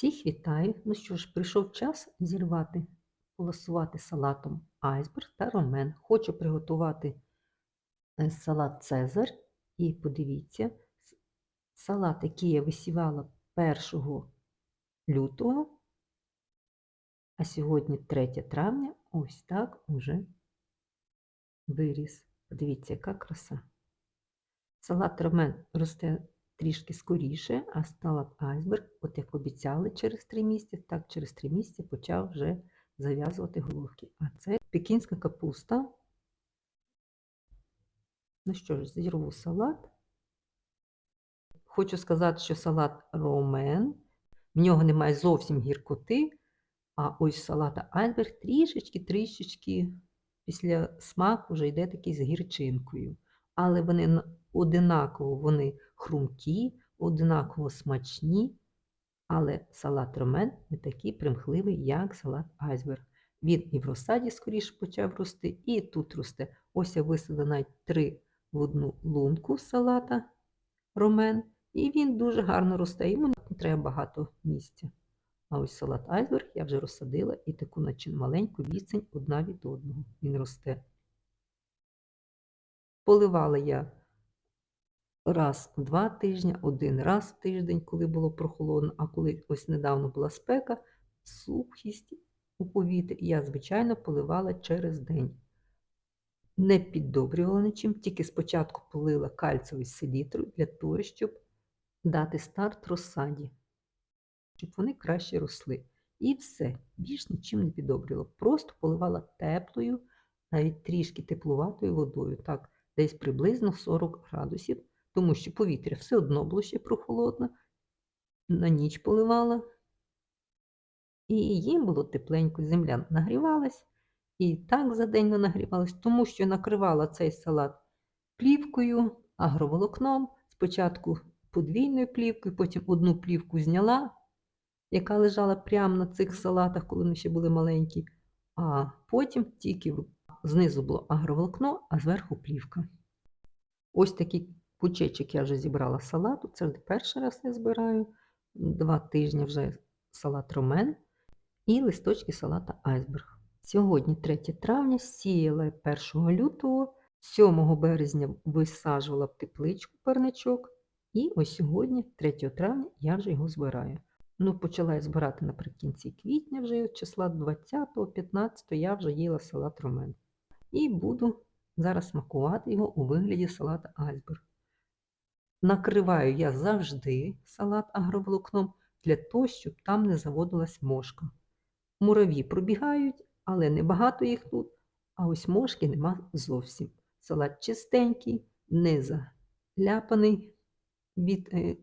Всіх вітаю! Ну що ж, прийшов час зірвати, полосувати салатом айсберг та ромен. Хочу приготувати е, салат Цезар. І подивіться, салат, який я висівала 1 лютого, а сьогодні 3 травня, ось так уже виріс. Подивіться, яка краса. Салат ромен росте трішки скоріше, а салат айсберг, от як обіцяли через 3 місяці, так через 3 місяці почав вже зав'язувати головки. А це пекінська капуста. Ну що ж, зірву салат. Хочу сказати, що салат ромен, в нього немає зовсім гіркоти, а ось салата айсберг трішечки-трішечки після смаку вже йде такий з гірчинкою. Але вони на- одинаково вони хрумкі, одинаково смачні, але салат ромен не такий примхливий, як салат айсберг. Він і в розсаді скоріше почав рости, і тут росте. Ось я висадила навіть три в одну лунку салата ромен, і він дуже гарно росте. Йому не треба багато місця. А ось салат айсберг я вже розсадила і таку наче маленьку відстань одна від одного. Він росте. Поливала я раз в два тижні, один раз в тиждень, коли було прохолодно, а коли ось недавно була спека, сухість у повітрі, я, звичайно, поливала через день. Не піддобрювала нічим, тільки спочатку полила кальцевий селітру для того, щоб дати старт розсаді, щоб вони краще росли. І все, більш нічим не піддобрювала. Просто поливала теплою, навіть трішки теплуватою водою, так, десь приблизно 40 градусів, тому що повітря все одно було ще прохолодне, на ніч поливала, і їм було тепленько, земля нагрівалась, і так за день не нагрівалась, тому що накривала цей салат плівкою, агроволокном, спочатку подвійною плівкою, потім одну плівку зняла, яка лежала прямо на цих салатах, коли вони ще були маленькі, а потім тільки знизу було агроволокно, а зверху плівка. Ось такий пучечок я вже зібрала салату. Це вже перший раз я збираю. Два тижні вже салат ромен і листочки салата айсберг. Сьогодні 3 травня сіяла 1 лютого, 7 березня висаджувала в тепличку парничок. І ось сьогодні, 3 травня, я вже його збираю. Ну, почала я збирати наприкінці квітня, вже числа 20-15 я вже їла салат ромен. І буду зараз смакувати його у вигляді салата айсберг. Накриваю я завжди салат агроволокном для того, щоб там не заводилась мошка. Мураві пробігають, але небагато їх тут, а ось мошки нема зовсім. Салат чистенький, не заляпаний від е,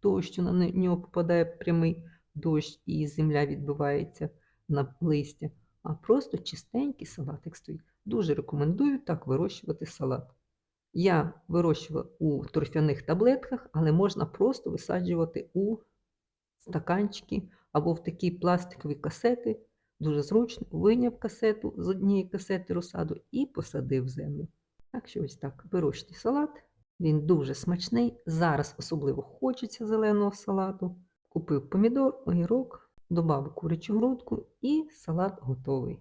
того, що на нього попадає прямий дощ і земля відбивається на листя, а просто чистенький салатик стоїть. Дуже рекомендую так вирощувати салат. Я вирощувала у торфяних таблетках, але можна просто висаджувати у стаканчики або в такі пластикові касети. Дуже зручно виняв касету з однієї касети розсаду і посадив землю. Так що ось так, вирощуйте салат. Він дуже смачний. Зараз особливо хочеться зеленого салату. Купив помідор, огірок, додав курячу грудку і салат готовий.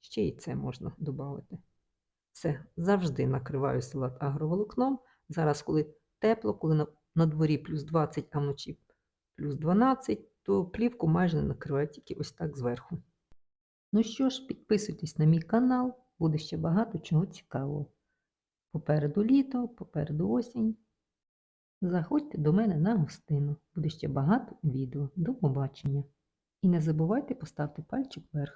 Ще й це можна додати. Все, завжди накриваю салат агроволокном. Зараз, коли тепло, коли на, на дворі плюс 20, а вночі плюс 12, то плівку майже не накриваю, тільки ось так зверху. Ну що ж, підписуйтесь на мій канал, буде ще багато чого цікавого. Попереду літо, попереду осінь. Заходьте до мене на гостину. Буде ще багато відео. До побачення. І не забувайте поставити пальчик вверх.